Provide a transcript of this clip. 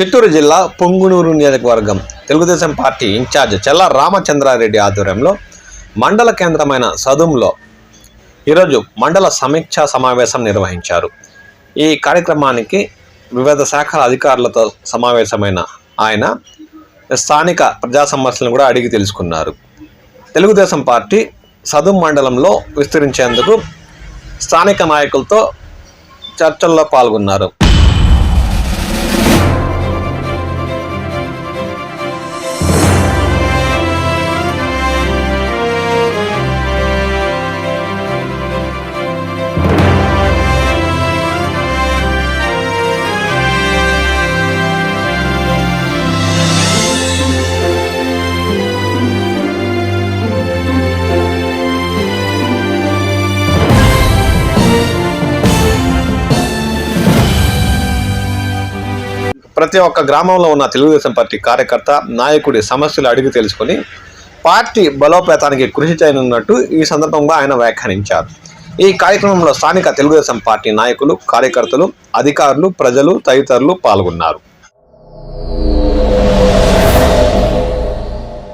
చిత్తూరు జిల్లా పొంగునూరు నియోజకవర్గం Telugu Desam party incharge చెల్ల రామచంద్రారెడ్డి ఆధ్వర్యంలో మండల కేంద్రమైన సదుంలో ఈరోజు మండల సమీక్షా సమావేశం నిర్వహించారు. ఈ కార్యక్రమానికి వివిధ శాఖల అధికారులతో సమావేశమైన ఆయన స్థానిక ప్రజా సమస్యలను కూడా అడిగి తెలుసుకున్నారు. తెలుగుదేశం పార్టీ సదుం మండలంలో విస్తరించేందుకు స్థానిక నాయకులతో చర్చల్లో పాల్గొన్నారు. ప్రతి ఒక్క గ్రామంలో ఉన్న తెలుగుదేశం పార్టీ కార్యకర్త నాయకుడి సమస్యలు అడిగి తెలుసుకొని పార్టీ బలోపేతానికి కృషి చేయనున్నట్టు ఈ సందర్భంగా ఆయన వ్యాఖ్యానించారు. ఈ కార్యక్రమంలో స్థానిక తెలుగుదేశం పార్టీ నాయకులు కార్యకర్తలు అధికారులు ప్రజలు తదితరులు పాల్గొన్నారు.